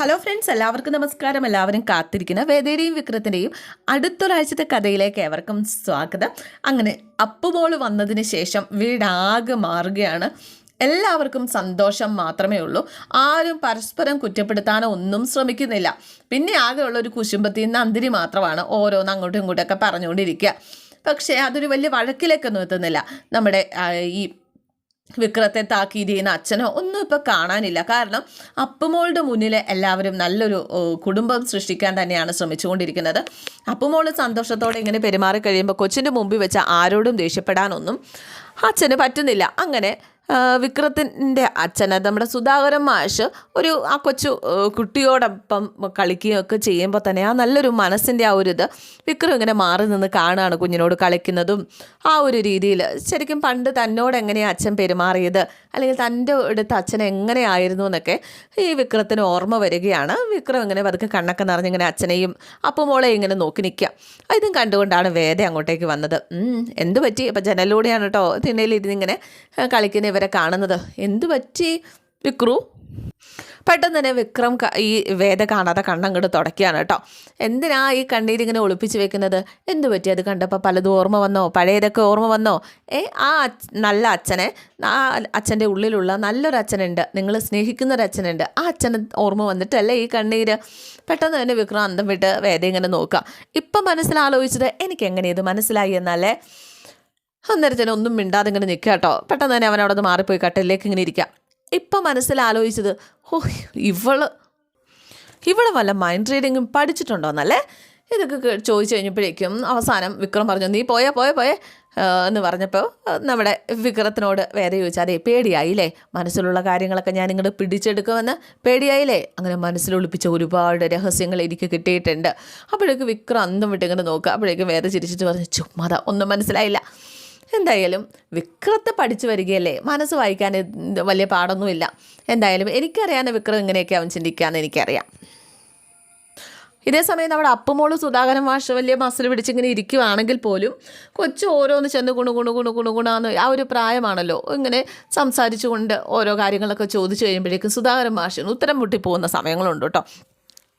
Hello friends എല്ലാവർക്കും നമസ്കാരം. എല്ലാവരും കാത്തിരിക്കുന്ന വേദേരിയും വിക്രത്തിന്റെയും അടുത്തൊരാഴ്ചത്തെ കഥയിലേക്ക് ഏവർക്കും സ്വാഗതം. അങ്ങനെ അപ്പുമോൾ വന്നതിന് ശേഷം വീടാകെ മാറുകയാണ്. എല്ലാവർക്കും സന്തോഷം മാത്രമേ ഉള്ളൂ. ആരും പരസ്പരം കുറ്റപ്പെടുത്താനോ ഒന്നും ശ്രമിക്കുന്നില്ല. പിന്നെ ആകെയുള്ള ഒരു കുശുമ്പത്തിൽ നന്ദിനി മാത്രമാണ് ഓരോന്ന് അങ്ങോട്ടും ഇങ്ങോട്ടൊക്കെ പറഞ്ഞുകൊണ്ടിരിക്കുക. പക്ഷേ അതൊരു വലിയ വഴക്കിലേക്കൊന്നും എത്തുന്നില്ല. നമ്മുടെ ഈ വിക്രത്തെ താക്കീത് ചെയ്യുന്ന അച്ഛനോ ഒന്നും ഇപ്പോൾ കാണാനില്ല. കാരണം അപ്പുമോളുടെ മുന്നിൽ എല്ലാവരും നല്ലൊരു കുടുംബം സൃഷ്ടിക്കാൻ തന്നെയാണ് ശ്രമിച്ചുകൊണ്ടിരിക്കുന്നത്. അപ്പുമോൾ സന്തോഷത്തോടെ ഇങ്ങനെ പെരുമാറി കഴിയുമ്പോൾ കൊച്ചിന്റെ മുമ്പിൽ വെച്ച് ആരോടും ദേഷ്യപ്പെടാനൊന്നും അച്ഛന് പറ്റുന്നില്ല. അങ്ങനെ വിക്രത്തിന്റെ അച്ഛന് നമ്മുടെ സുധാകരൻ മാഷ് ഒരു ആ കൊച്ചു കുട്ടിയോടൊപ്പം കളിക്കുകയൊക്കെ ചെയ്യുമ്പോൾ തന്നെ ആ നല്ലൊരു മനസ്സിന്റെ ആ ഒരു ഇത് വിക്രം ഇങ്ങനെ മാറി നിന്ന് കാണുകയാണ് കുഞ്ഞിനോട് കളിക്കുന്നതും ആ ഒരു രീതിയിൽ. ശരിക്കും പണ്ട് തന്നോട് എങ്ങനെയാണ് അച്ഛൻ പെരുമാറിയത്? അല്ലെങ്കിൽ തന്റെ അടുത്ത് അച്ഛൻ എങ്ങനെയായിരുന്നു എന്നൊക്കെ ഈ വിക്രത്തിന് ഓർമ്മ വരികയാണ്. വിക്രം ഇങ്ങനെ പതുക്കെ കണ്ണൊക്കെ നിറഞ്ഞിങ്ങനെ അച്ഛനെയും അപ്പുമോളെ ഇങ്ങനെ നോക്കി നിൽക്കുക. ഇതും കണ്ടുകൊണ്ടാണ് വേദ അങ്ങോട്ടേക്ക് വന്നത്. എന്ത് പറ്റി? ഇപ്പം ജനലിലൂടെയാണ് കേട്ടോ തിണ്ണയിലിരുന്ന് ഇങ്ങനെ ആ, കളിക്കുന്ന ഇവരെ കാണുന്നത്. എന്തു പറ്റി വിക്രു? പെട്ടെന്ന് തന്നെ വിക്രം ഈ വേദ കാണാതെ കണ്ണങ്ങോട്ട് തുടക്കുകയാണ് കേട്ടോ. എന്തിനാ ഈ കണ്ണീരിങ്ങനെ ഒളിപ്പിച്ച് വെക്കുന്നത്? എന്തു പറ്റി? അത് കണ്ടപ്പോൾ പലതും ഓർമ്മ വന്നോ? പഴയതൊക്കെ ഓർമ്മ വന്നോ? ഏ ആ നല്ല അച്ഛനെ ആ അച്ഛന്റെ ഉള്ളിലുള്ള നല്ലൊരു അച്ഛനുണ്ട്. നിങ്ങൾ സ്നേഹിക്കുന്ന ഒരു അച്ഛനുണ്ട്. ആ അച്ഛന് ഓർമ്മ വന്നിട്ടല്ലേ ഈ കണ്ണീര്? പെട്ടെന്ന് തന്നെ വിക്രം അന്തം വിട്ട് വേദ ഇങ്ങനെ നോക്കുക. ഇപ്പം മനസ്സിലാലോചിച്ചത് എനിക്ക് എങ്ങനെ ഇത് മനസ്സിലായി എന്നല്ലേ? അന്നേരത്തിന് ഒന്നും മിണ്ടാതെ ഇങ്ങനെ നിൽക്കുക കേട്ടോ. പെട്ടെന്ന് തന്നെ അവൻ അവിടെ നിന്ന് മാറിപ്പോയി കട്ടിലേക്ക് ഇങ്ങനെ ഇരിക്കുക. ഇപ്പം മനസ്സിൽ ആലോചിച്ചത് ഓ ഇവൾ ഇവൾ വല്ല മൈൻഡ് റീഡിങ്ങും പഠിച്ചിട്ടുണ്ടോ എന്നല്ലേ? ഇതൊക്കെ ചോദിച്ചു കഴിഞ്ഞപ്പോഴേക്കും അവസാനം വിക്രം പറഞ്ഞു നീ പോയേ പോയേ പോയേ എന്ന് പറഞ്ഞപ്പോൾ നമ്മുടെ വിക്രത്തിനോട് വേറെ ചോദിച്ചാൽ അതെ പേടിയായില്ലേ? മനസ്സിലുള്ള കാര്യങ്ങളൊക്കെ ഞാൻ ഇങ്ങോട്ട് പിടിച്ചെടുക്കുമെന്ന്? പേടിയായില്ലേ? അങ്ങനെ മനസ്സിലൊളിപ്പിച്ച ഒരുപാട് രഹസ്യങ്ങൾ എനിക്ക് കിട്ടിയിട്ടുണ്ട്. അപ്പോഴേക്ക് വിക്രം അന്തം വിട്ടിങ്ങനെ നോക്കുക. അപ്പോഴേക്കും വേറെ ചിരിച്ചിട്ട് പറഞ്ഞു ചുമ്മാതാ ഒന്നും മനസ്സിലായില്ല. എന്തായാലും വിക്രത്ത് പഠിച്ചു വരികയല്ലേ? മനസ്സ് വായിക്കാൻ വലിയ പാടൊന്നുമില്ല. എന്തായാലും എനിക്കറിയാവുന്ന വിക്രം ഇങ്ങനെയൊക്കെ അവൻ ചിന്തിക്കാമെന്ന് എനിക്കറിയാം. ഇതേ സമയം നമ്മുടെ അപ്പുമോൾ സുധാകരൻ മാഷ് വലിയ മസിൽ പിടിച്ചിങ്ങനെ ഇരിക്കുവാണെങ്കിൽ പോലും കൊച്ചു ഓരോന്ന് ചെന്ന് കുണു കുണു കുണു കുണു കുണാന്ന് ആ ഒരു പ്രായമാണല്ലോ. ഇങ്ങനെ സംസാരിച്ചുകൊണ്ട് ഓരോ കാര്യങ്ങളൊക്കെ ചോദിച്ചു കഴിയുമ്പോഴേക്കും സുധാകരൻ മാഷിന് ഉത്തരം മുട്ടിപ്പോകുന്ന സമയങ്ങളുണ്ട് കേട്ടോ.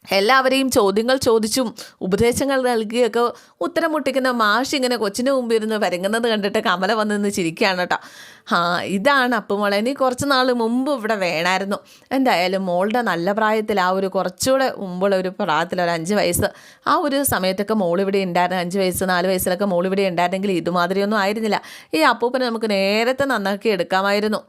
എല്ലാവരെയും ചോദ്യങ്ങൾ ചോദിച്ചും ഉപദേശങ്ങൾ നൽകിയൊക്കെ ഉത്തരം മുട്ടിക്കുന്ന മാഷ് ഇങ്ങനെ കൊച്ചിന്റെ മുമ്പിൽ ഇരുന്ന് വരങ്ങുന്നത് കണ്ടിട്ട് കമല വന്ന് നിന്ന് ചിരിക്കുകയാണ് കേട്ടോ. ആ ഇതാണ് അപ്പുമോളെ നീ കുറച്ച് നാൾ മുമ്പ് ഇവിടെ വേണമായിരുന്നു എന്തായാലും മോളുടെ നല്ല പ്രായത്തിൽ ആ ഒരു കുറച്ചുകൂടെ മുമ്പുള്ള ഒരു പ്രായത്തിൽ ഒരു അഞ്ച് വയസ്സ്. ആ ഒരു സമയത്തൊക്കെ മോളിവിടെ ഉണ്ടായിരുന്നു. അഞ്ച് വയസ്സ് നാല് വയസ്സിലൊക്കെ മോളിവിടെ ഉണ്ടായിരുന്നെങ്കിൽ ഇതുമാതിരിയൊന്നും ആയിരുന്നില്ല. ഈ അപ്പൂപ്പനെ നമുക്ക് നേരത്തെ നന്നാക്കി എടുക്കാമായിരുന്നു.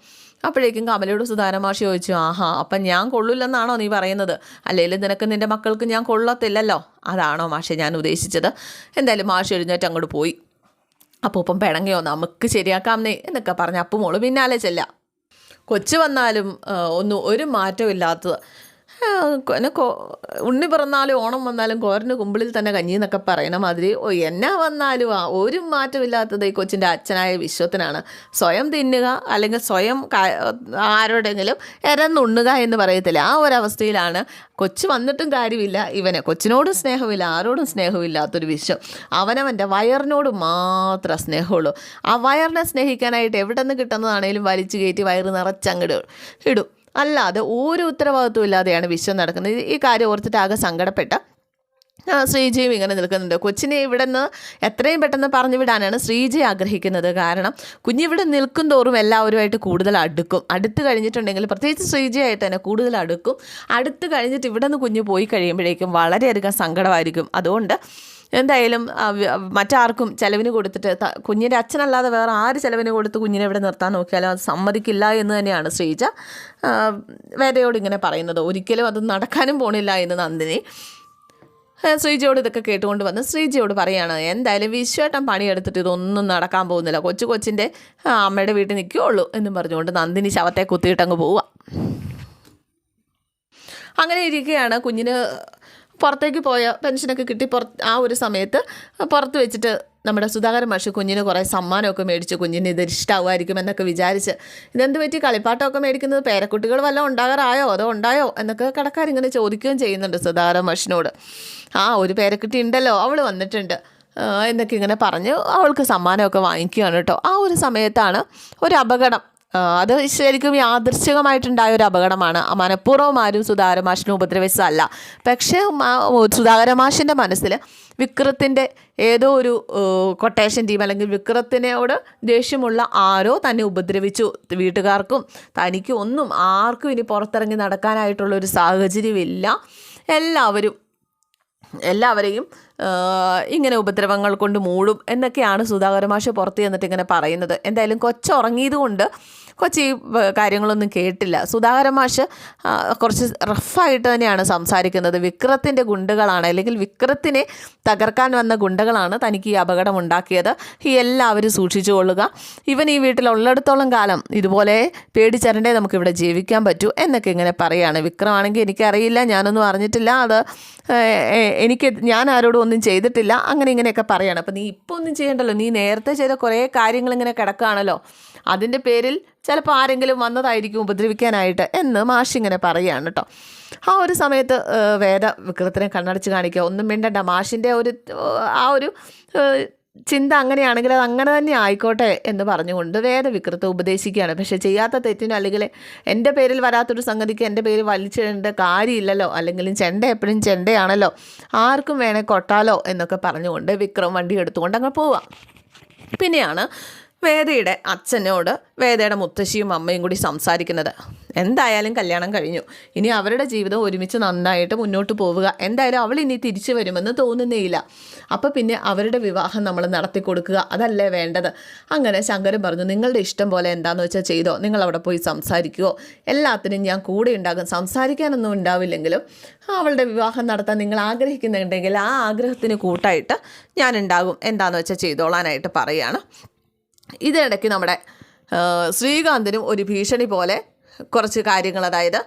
അപ്പോഴേക്കും കമലയോട് സുധാരമാഷി ചോദിച്ചു ആഹാ അപ്പം ഞാൻ കൊള്ളില്ലെന്നാണോ നീ പറയുന്നത്? അല്ലെങ്കിൽ നിനക്ക് നിന്റെ മക്കൾക്ക് ഞാൻ കൊള്ളത്തില്ലല്ലോ? അതാണോ മാഷെ ഞാൻ ഉദ്ദേശിച്ചത്. എന്തായാലും മാഷ് എഴുന്നേറ്റ് അങ്ങോട്ട് പോയി. അപ്പൂപ്പം പിണങ്ങിയോ? നമുക്ക് ശരിയാക്കാമെന്നേ എന്നൊക്കെ പറഞ്ഞ് അപ്പുമോൾ പിന്നാലെ ചെല്ലാം കൊച്ചു വന്നാലും ഒന്നും ഒരു മാറ്റവും ഇല്ലാത്തത്. കൊ- ഉണ്ണി പിറന്നാലും ഓണം വന്നാലും കോരന് കുമ്പിളിൽ തന്നെ കഞ്ഞി എന്നൊക്കെ പറയുന്ന മാതിരി എന്നാ വന്നാലും ആ ഒരു മാറ്റമില്ലാത്തത് ഈ കൊച്ചിന്റെ അച്ഛനായ വിശ്വത്തിനാണ്. സ്വയം തിന്നുക അല്ലെങ്കിൽ സ്വയം ആരോടെങ്കിലും എരന്നുണ്ണുക എന്ന് പറയത്തില്ല. ആ ഒരവസ്ഥയിലാണ് കൊച്ചു വന്നിട്ടും കാര്യമില്ല ഇവനെ. കൊച്ചിനോടും സ്നേഹമില്ല ആരോടും സ്നേഹമില്ലാത്തൊരു വിശ്വം. അവനവന്റെ വയറിനോട് മാത്രം സ്നേഹമുള്ളൂ. ആ വയറിനെ സ്നേഹിക്കാനായിട്ട് എവിടെ നിന്ന് കിട്ടുന്നതാണേലും വലിച്ചു കയറ്റി വയറ് നിറച്ചങ്ങട് ഇടും. അല്ലാതെ ഒരു ഉത്തരവാദിത്വം ഇല്ലാതെയാണ് വിശ്വം നടക്കുന്നത്. ഈ കാര്യം ഓർത്തിട്ട് ആകെ സങ്കടപ്പെട്ട ശ്രീജിയും ഇങ്ങനെ നിൽക്കുന്നുണ്ട്. കൊച്ചിനെ ഇവിടെ നിന്ന് എത്രയും പെട്ടെന്ന് പറഞ്ഞു വിടാനാണ് ശ്രീജി ആഗ്രഹിക്കുന്നത്. കാരണം കുഞ്ഞിവിടെ നിൽക്കും തോറും എല്ലാവരുമായിട്ട് കൂടുതൽ അടുക്കും. അടുത്ത് കഴിഞ്ഞിട്ടുണ്ടെങ്കിൽ പ്രത്യേകിച്ച് ശ്രീജയായിട്ട് തന്നെ കൂടുതൽ അടുക്കും. അടുത്ത് കഴിഞ്ഞിട്ട് ഇവിടെ നിന്ന് കുഞ്ഞ് പോയി കഴിയുമ്പോഴേക്കും വളരെയധികം സങ്കടമായിരിക്കും. അതുകൊണ്ട് എന്തായാലും മറ്റാർക്കും ചിലവിന് കൊടുത്തിട്ട് കുഞ്ഞിന്റെ അച്ഛനല്ലാതെ വേറെ ആര് ചിലവിന് കൊടുത്ത് കുഞ്ഞിനെ ഇവിടെ നിർത്താൻ നോക്കിയാലും അത് സമ്മതിക്കില്ല എന്ന് തന്നെയാണ് ശ്രീജ വേദയോട് ഇങ്ങനെ പറയുന്നത്. ഒരിക്കലും അത് നടക്കാനും പോണില്ല എന്ന് നന്ദിനി. ശ്രീജയോട് ഇതൊക്കെ കേട്ടുകൊണ്ട് വന്ന് ശ്രീജയോട് പറയാണ് എന്തായാലും വിശ്വേട്ടൻ പണിയെടുത്തിട്ട് ഇതൊന്നും നടക്കാൻ പോകുന്നില്ല. കൊച്ചു കൊച്ചിന്റെ അമ്മയുടെ വീട്ടിൽ നിൽക്കുകയുള്ളൂ എന്നും പറഞ്ഞുകൊണ്ട് നന്ദിനി ശവത്തെ കുത്തിയിട്ടങ്ങ് പോവുക. അങ്ങനെ ഇരിക്കുകയാണ് കുഞ്ഞിന് പുറത്തേക്ക് പോയ പെൻഷനൊക്കെ കിട്ടി പുറത്ത് ആ ഒരു സമയത്ത് പുറത്ത് വെച്ചിട്ട് നമ്മുടെ സുധാകരൻ മാഷ് കുഞ്ഞിന് കുറേ സമ്മാനമൊക്കെ മേടിച്ച്. കുഞ്ഞിന് ഇത് ഇഷ്ടമാവുമായിരിക്കും എന്നൊക്കെ വിചാരിച്ച്. ഇതെന്ത് പറ്റി? കളിപ്പാട്ടമൊക്കെ മേടിക്കുന്നത് പേരക്കുട്ടികൾ വല്ലതും ഉണ്ടാകാറായോ? അതോ ഉണ്ടായോ? എന്നൊക്കെ കടക്കാരിങ്ങനെ ചോദിക്കുകയും ചെയ്യുന്നുണ്ട് സുധാകരൻ മാഷിനോട്. ആ ഒരു പേരക്കുട്ടി ഉണ്ടല്ലോ അവൾ വന്നിട്ടുണ്ട്. എന്നൊക്കെ ഇങ്ങനെ പറഞ്ഞ് അവൾക്ക് സമ്മാനമൊക്കെ വാങ്ങിക്കുകയാണ് കേട്ടോ. ആ ഒരു സമയത്താണ് ഒരു അപകടം അത് ശരിക്കും യാദൃശ്ചികമായിട്ടുണ്ടായ ഒരു അപകടമാണ്. മനഃപൂർവം ആരും സുധാകരമാഷിനെ ഉപദ്രവിച്ചതല്ല. പക്ഷേ സുധാകരമാഷിന്റെ മനസ്സിൽ വിക്രത്തിന്റെ ഏതോ ഒരു കൊട്ടേഷൻ ടീം അല്ലെങ്കിൽ വിക്രത്തിനോട് ദേഷ്യമുള്ള ആരോ തന്നെ ഉപദ്രവിച്ചു. വീട്ടുകാർക്കും തനിക്കും ഒന്നും ആർക്കും ഇനി പുറത്തിറങ്ങി നടക്കാനായിട്ടുള്ള ഒരു സാഹചര്യമില്ല. എല്ലാവരും എല്ലാവരെയും ഇങ്ങനെ ഉപദ്രവങ്ങൾ കൊണ്ട് മൂടും എന്നൊക്കെയാണ് സുധാകര മാഷ് പുറത്ത് ചെന്നിട്ട് ഇങ്ങനെ പറയുന്നത്. എന്തായാലും കൊച്ചുറങ്ങിയത് കൊണ്ട് കൊച്ചി കാര്യങ്ങളൊന്നും കേട്ടില്ല. സുധാകര മാഷ് കുറച്ച് റഫായിട്ട് തന്നെയാണ് സംസാരിക്കുന്നത്. വിക്രത്തിന്റെ ഗുണ്ടകളാണ് അല്ലെങ്കിൽ വിക്രത്തിനെ തകർക്കാൻ വന്ന ഗുണ്ടകളാണ് തനിക്ക് ഈ അപകടം ഉണ്ടാക്കിയത് ഈ എല്ലാവരും സൂക്ഷിച്ചു കൊള്ളുക. ഇവൻ ഈ വീട്ടിലുള്ളിടത്തോളം കാലം ഇതുപോലെ പേടിച്ചരണ്ടേ നമുക്കിവിടെ ജീവിക്കാൻ പറ്റൂ എന്നൊക്കെ ഇങ്ങനെ പറയുകയാണ് വിക്രമാണെങ്കിൽ എനിക്കറിയില്ല ഞാനൊന്നും അറിഞ്ഞിട്ടില്ല. അത് എനിക്ക് ഞാൻ ആരോടും ഒന്നും ചെയ്തിട്ടില്ല. അങ്ങനെ ഇങ്ങനെയൊക്കെ പറയാണ്. അപ്പം നീ ഇപ്പോൾ ഒന്നും ചെയ്യണ്ടല്ലോ. നീ നേരത്തെ ചെയ്ത കുറേ കാര്യങ്ങൾ ഇങ്ങനെ കിടക്കുകയാണല്ലോ അതിന്റെ പേരിൽ ചിലപ്പോൾ ആരെങ്കിലും വന്നതായിരിക്കും ഉപദ്രവിക്കാനായിട്ട് എന്ന് മാഷ് ഇങ്ങനെ പറയുകയാണ് കേട്ടോ ആ ഒരു സമയത്ത് വേദ വിക്രത്തിനെ കണ്ണടച്ച് കാണിക്കുക. ഒന്നും മിണ്ടണ്ട. മാഷിന്റെ ഒരു ആ ഒരു ചിന്ത അങ്ങനെയാണെങ്കിൽ അത് അങ്ങനെ തന്നെ ആയിക്കോട്ടെ എന്ന് പറഞ്ഞുകൊണ്ട് വേദ വിക്രത്തെ ഉപദേശിക്കുകയാണ്. പക്ഷേ ചെയ്യാത്ത തെറ്റിനും അല്ലെങ്കിൽ എന്റെ പേരിൽ വരാത്തൊരു സംഗതിക്ക് എന്റെ പേര് വലിച്ചിടേണ്ട കാര്യമില്ലല്ലോ. അല്ലെങ്കിൽ ചെണ്ട എപ്പോഴും ചെണ്ടയാണല്ലോ. ആർക്കും വേണേൽ കൊട്ടാലോ എന്നൊക്കെ പറഞ്ഞുകൊണ്ട് വിക്രം വണ്ടി എടുത്തുകൊണ്ട് അങ്ങ് പോവാം. പിന്നെയാണ് വേദയുടെ അച്ഛനോട് വേദയുടെ മുത്തശ്ശിയും അമ്മയും കൂടി സംസാരിക്കുന്നത്. എന്തായാലും കല്യാണം കഴിഞ്ഞു. ഇനി അവരുടെ ജീവിതം ഒരുമിച്ച് നന്നായിട്ട് മുന്നോട്ട് പോവുക. എന്തായാലും അവൾ ഇനി തിരിച്ചു വരുമെന്ന് തോന്നുന്നേയില്ല. അപ്പോൾ പിന്നെ അവരുടെ വിവാഹം നമ്മൾ നടത്തി കൊടുക്കുക. അതല്ലേ വേണ്ടത്. അങ്ങനെ ശങ്കരൻ പറഞ്ഞു നിങ്ങളുടെ ഇഷ്ടം പോലെ എന്താണെന്ന് വെച്ചാൽ ചെയ്തോ. നിങ്ങൾ അവിടെ പോയി സംസാരിക്കുമോ എല്ലാത്തിനും ഞാൻ കൂടെ ഉണ്ടാകും. സംസാരിക്കാനൊന്നും ഉണ്ടാവില്ലെങ്കിലും അവളുടെ വിവാഹം നടത്താൻ നിങ്ങൾ ആഗ്രഹിക്കുന്നുണ്ടെങ്കിൽ ആ ആഗ്രഹത്തിന് കൂട്ടായിട്ട് ഞാൻ ഉണ്ടാകും. എന്താണെന്ന് വെച്ചാൽ ചെയ്തോളാനായിട്ട് പറയുകയാണ് ഇതിനിടയ്ക്ക് നമ്മുടെ ശ്രീകാന്തിനും ഒരു ഭീഷണി പോലെ കുറച്ച് കാര്യങ്ങൾ അതായത്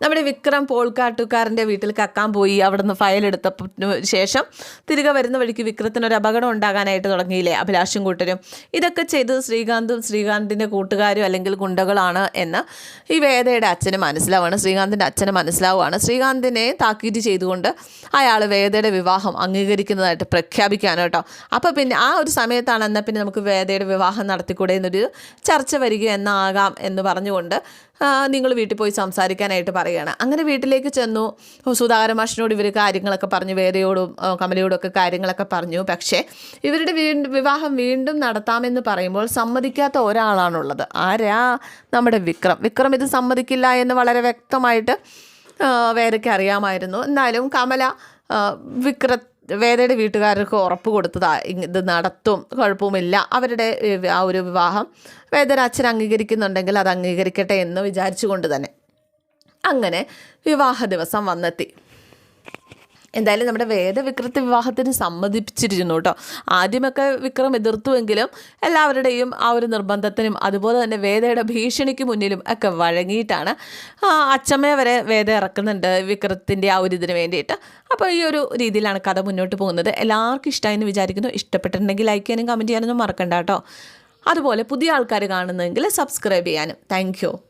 നമ്മുടെ വിക്രം പോൾക്കാട്ടുകാരന്റെ വീട്ടിൽ കക്കാൻ പോയി അവിടെ നിന്ന് ഫയൽ എടുത്ത ശേഷം തിരികെ വരുന്ന വഴിക്ക് വിക്രത്തിന് ഒരു അപകടം ഉണ്ടാകാനായിട്ട് തുടങ്ങിയില്ലേ അഭിലാഷും കൂട്ടരും? ഇതൊക്കെ ചെയ്തത് ശ്രീകാന്തും ശ്രീകാന്തിന്റെ കൂട്ടുകാരും അല്ലെങ്കിൽ ഗുണ്ടകളാണ് എന്ന് ഈ വേദയുടെ അച്ഛന് മനസ്സിലാവുകയാണ്. ശ്രീകാന്തിന്റെ അച്ഛന് മനസ്സിലാവുകയാണ്. ശ്രീകാന്തിനെ താക്കീത് ചെയ്തുകൊണ്ട് അയാൾ വേദയുടെ വിവാഹം അംഗീകരിക്കുന്നതായിട്ട് പ്രഖ്യാപിക്കാനോ കേട്ടോ. അപ്പോൾ പിന്നെ ആ ഒരു സമയത്താണ് എന്നാൽ പിന്നെ നമുക്ക് വേദയുടെ വിവാഹം നടത്തിക്കൂടെ എന്നൊരു ചർച്ച വരിക എന്നാകാം എന്ന് പറഞ്ഞുകൊണ്ട് നിങ്ങൾ വീട്ടിൽ പോയി സംസാരിക്കാനായിട്ട് പറയുകയാണ്. അങ്ങനെ വീട്ടിലേക്ക് ചെന്നു. സുധാകര മാഷിനോട് ഇവർ കാര്യങ്ങളൊക്കെ പറഞ്ഞു വേദയോടും കമലയോടൊക്കെ കാര്യങ്ങളൊക്കെ പറഞ്ഞു. പക്ഷേ ഇവരുടെ വീണ്ടും വിവാഹം വീണ്ടും നടത്താമെന്ന് പറയുമ്പോൾ സമ്മതിക്കാത്ത ഒരാളാണുള്ളത്. ആരാ നമ്മുടെ വിക്രം? വിക്രം ഇത് സമ്മതിക്കില്ല എന്ന് വളരെ വ്യക്തമായിട്ട് വേദയ്ക്ക് അറിയാമായിരുന്നു. എന്നാലും കമല വിക്ര വേദയുടെ വീട്ടുകാർക്ക് ഉറപ്പ് കൊടുത്തതാ. ഇത് നടത്തും കുഴപ്പമില്ല. അവരുടെ ആ ഒരു വിവാഹം വേദയുടെ അച്ഛൻ അംഗീകരിക്കുന്നുണ്ടെങ്കിൽ അത് അംഗീകരിക്കട്ടെ എന്ന് വിചാരിച്ചുകൊണ്ട് തന്നെ. അങ്ങനെ വിവാഹ ദിവസം വന്നെത്തി. എന്തായാലും നമ്മുടെ വേദവിക്രത്തെ വിവാഹത്തിന് സമ്മതിപ്പിച്ചിരുന്നു കേട്ടോ. ആദ്യമൊക്കെ വിക്രം എതിർത്തുവെങ്കിലും എല്ലാവരുടെയും ആ ഒരു നിർബന്ധത്തിനും അതുപോലെ തന്നെ വേദയുടെ ഭീഷണിക്ക് മുന്നിലും ഒക്കെ വഴങ്ങിയിട്ടാണ് അച്ചമ്മയെ വരെ വേദ ഇറക്കുന്നുണ്ട് വിക്രത്തിന്റെ ആ ഒരു ഇതിന് വേണ്ടിയിട്ട്. അപ്പോൾ ഈ ഒരു രീതിയിലാണ് കഥ മുന്നോട്ട് പോകുന്നത്. എല്ലാവർക്കും ഇഷ്ടമായി എന്ന് വിചാരിക്കുന്നു. ഇഷ്ടപ്പെട്ടിട്ടുണ്ടെങ്കിൽ ലൈക്ക് ചെയ്യാനും കമന്റ് ചെയ്യാനൊന്നും മറക്കണ്ട കേട്ടോ. അതുപോലെ പുതിയ ആൾക്കാർ കാണുന്നതെങ്കിൽ സബ്സ്ക്രൈബ് ചെയ്യാനും. താങ്ക്